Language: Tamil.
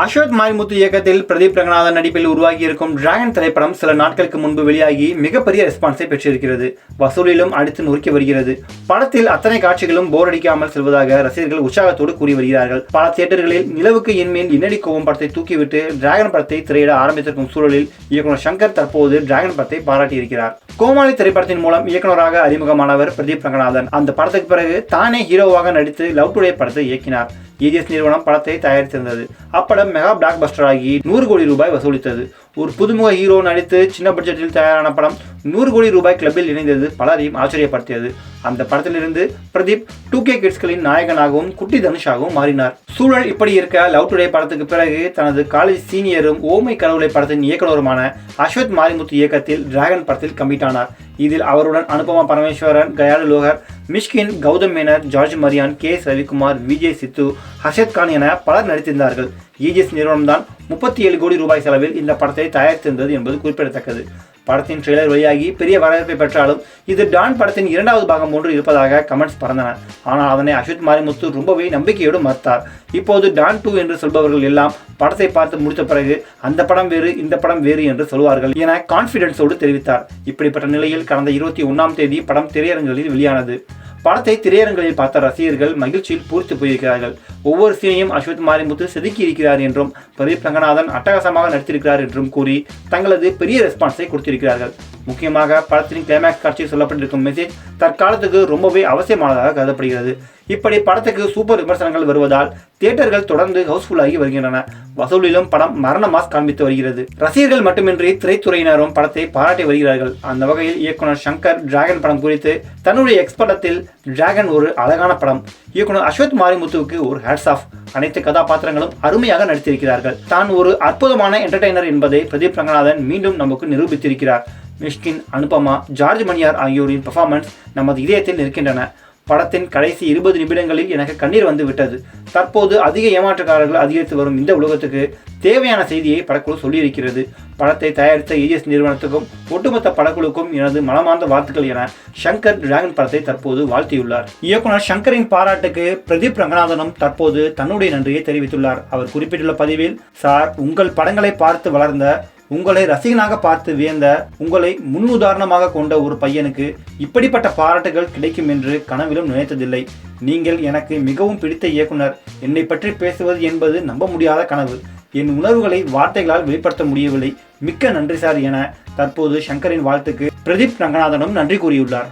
அசோக் மாரிமுத்து இயக்கத்தில் பிரதீப் ரங்கநாதன் நடிப்பில் உருவாகி இருக்கும் டிராகன் திரைப்படம் சில நாட்களுக்கு முன்பு வெளியாகி மிகப்பெரிய ரெஸ்பான்ஸை பெற்றிருக்கிறது. வசூலிலும் அடித்து நொறுக்கி வருகிறது. படத்தில் அத்தனை காட்சிகளும் போர் அடிக்காமல் செல்வதாக ரசிகர்கள் உற்சாகத்தோடு கூறி வருகிறார்கள். பல தியேட்டர்களில் நிலவுக்கு என்மேல் இன்னடி கோவம் படத்தை தூக்கிவிட்டு டிராகன் படத்தை திரையிட ஆரம்பித்திருக்கும் சூழலில் இயக்குனர் சங்கர் தற்போது டிராகன் படத்தை பாராட்டியிருக்கிறார். கோமாளி திரைப்படத்தின் மூலம் இயக்குனராக அறிமுகமானவர் பிரதீப் ரங்கநாதன். அந்த படத்துக்கு பிறகு தானே ஹீரோவாக நடித்து லவ் டுடே படத்தை இயக்கினார். ஏஜிஎஸ் நிறுவனம் படத்தை தயாரித்திருந்தது. அப்படம் மெகா பிளாக் பஸ்டர் ஆகி நூறு கோடி ரூபாய் வசூலித்தது. ஒரு புதுமுக ஹீரோ நடித்து சின்ன பட்ஜெட்டில் தயாரான படம் நூறு கோடி ரூபாய் கிளப்பில் இணைந்தது பலரையும் ஆச்சரியப்படுத்தியது. அந்த படத்திலிருந்து பிரதீப் டூ கே கிட்ஸ்களின் நாயகனாகவும் குட்டி தனுஷாகவும் மாறினார். சூழல் இப்படி இருக்க லவ் டுடே படத்துக்கு பிறகு தனது காலேஜ் சீனியரும் ஓமை கடவுளை படத்தின் இயக்குனருமான அஸ்வத் மாரிமுத்து இயக்கத்தில் டிராகன் படத்தில் கம்மிட்டானார் இதில் அவருடன் அனுபமா பரமேஸ்வரன் கயாலு லோகர் மிஷ்கின் கௌதம் மேனர் ஜார்ஜ் மரியான் கே ரவிக்குமார் விஜய் சித்து ஹர்ஷத் கான் என பலர் நடித்திருந்தார்கள். ஈஜிஎஸ் நிறுவனம்தான் முப்பத்தி ஏழு கோடி ரூபாய் செலவில் இந்த படத்தை தயாரித்திருந்தது என்பது குறிப்பிடத்தக்கது. படத்தின் ட்ரெய்லர் வெளியாகி பெரிய வரவேற்பை பெற்றாலும் இது டான் படத்தின் இரண்டாவது பாகம் ஒன்று இருப்பதாக கமெண்ட்ஸ் பறந்தன. ஆனால் அதனை அஷித் மாரிமுத்து ரொம்பவே நம்பிக்கையோடு மறுத்தார். இப்போது டான் டூ என்று சொல்பவர்கள் எல்லாம் படத்தை பார்த்து முடித்த பிறகு அந்த படம் வேறு இந்த படம் வேறு என்று சொல்வார்கள் என கான்பிடன்ஸோடு தெரிவித்தார். இப்படிப்பட்ட நிலையில் கடந்த இருபத்தி ஒன்றாம் தேதி படம் திரையரங்குகளில் வெளியானது. படத்தை திரையரங்களில் பார்த்த ரசிகர்கள் மகிழ்ச்சியில் பூர்த்தி போயிருக்கிறார்கள். ஒவ்வொரு சீனையும் அஸ்வத் மாரிமுத்து செதுக்கி இருக்கிறார் என்றும் பிரதீப் ரங்கநாதன் அட்டகாசமாக நடித்திருக்கிறார் என்றும் கூறி தங்களது பெரிய ரெஸ்பான்ஸை கொடுத்திருக்கிறார்கள். முக்கியமாக படத்தின் கிளைமேக்ஸ் காட்சியில் சொல்லப்பட்டிருக்கும் மெசேஜ் தற்காலத்துக்கு ரொம்பவே அவசியமானதாக கருதப்படுகிறது. இப்படி படத்துக்கு சூப்பர் விமர்சனங்கள் வருவதால் தியேட்டர்கள் தொடர்ந்து ஹவுஸ்ஃபுல் ஆகி வருகின்றன. வசூலிலும் படம் மரண மாஸ் காண்பித்து வருகிறது. ரசிகர்கள் மட்டுமின்றி திரைத்துறையினரும் படத்தை பாராட்டி வருகிறார்கள். அந்த வகையில் இயக்குனர் சங்கர் டிராகன் படம் குறித்து தன்னுடைய எக்ஸ் படத்தில் டிராகன் ஒரு அழகான படம். இயக்குனர் அஸ்வத் மாரிமுத்துவுக்கு ஒரு ஹேட்ஸ் ஆஃப் அனைத்து கதாபாத்திரங்களும் அருமையாக நடித்திருக்கிறார்கள். தான் ஒரு அற்புதமான என்டர்டைனர் என்பதை பிரதீப் ரங்கநாதன் மீண்டும் நமக்கு நிரூபித்திருக்கிறார். மிஷ்கின் அனுபமா ஜார்ஜ் மணியார் ஆகியோரின் பெர்ஃபார்மன்ஸ் நமது இதயத்தில் நிற்கின்றன. படத்தின் கடைசி இருபது நிமிடங்களில் எனக்கு கண்ணீர் வந்து விட்டது தற்போது அதிக ஏமாற்றக்காரர்கள் அதிகரித்து வரும் இந்த உலகத்துக்கு தேவையான செய்தியை படக்குழு சொல்லியிருக்கிறது. படத்தை தயாரித்த ஏஜிஎஸ் நிறுவனத்துக்கும் ஒட்டுமொத்த படக்குழுக்கும் எனது மனமார்ந்த வாழ்த்துக்கள் என சங்கர் டிராகன் படத்தை தற்போது வாழ்த்தியுள்ளார். இயக்குனர் சங்கரின் பாராட்டுக்கு பிரதீப் ரங்கநாதனும் தற்போது தன்னுடைய நன்றியை தெரிவித்துள்ளார். அவர் குறிப்பிட்டுள்ள பதிவில் சார் உங்கள் படங்களை பார்த்து வளர்ந்த உங்களை ரசிகனாக பார்த்து வியந்த உங்களை முன்னுதாரணமாக கொண்ட ஒரு பையனுக்கு இப்படிப்பட்ட பாராட்டுகள் கிடைக்கும் என்று கனவிலும் நினைத்ததில்லை. நீங்கள் எனக்கு மிகவும் பிடித்த இயக்குனர். என்னை பற்றி பேசுவது என்பது நம்ப முடியாத கனவு. என் உணர்வுகளை வார்த்தைகளால் வெளிப்படுத்த முடியவில்லை. மிக்க நன்றி சார் என தற்போது சங்கரின் வாழ்த்துக்கு பிரதீப் ரங்கநாதனும் நன்றி கூறியுள்ளார்.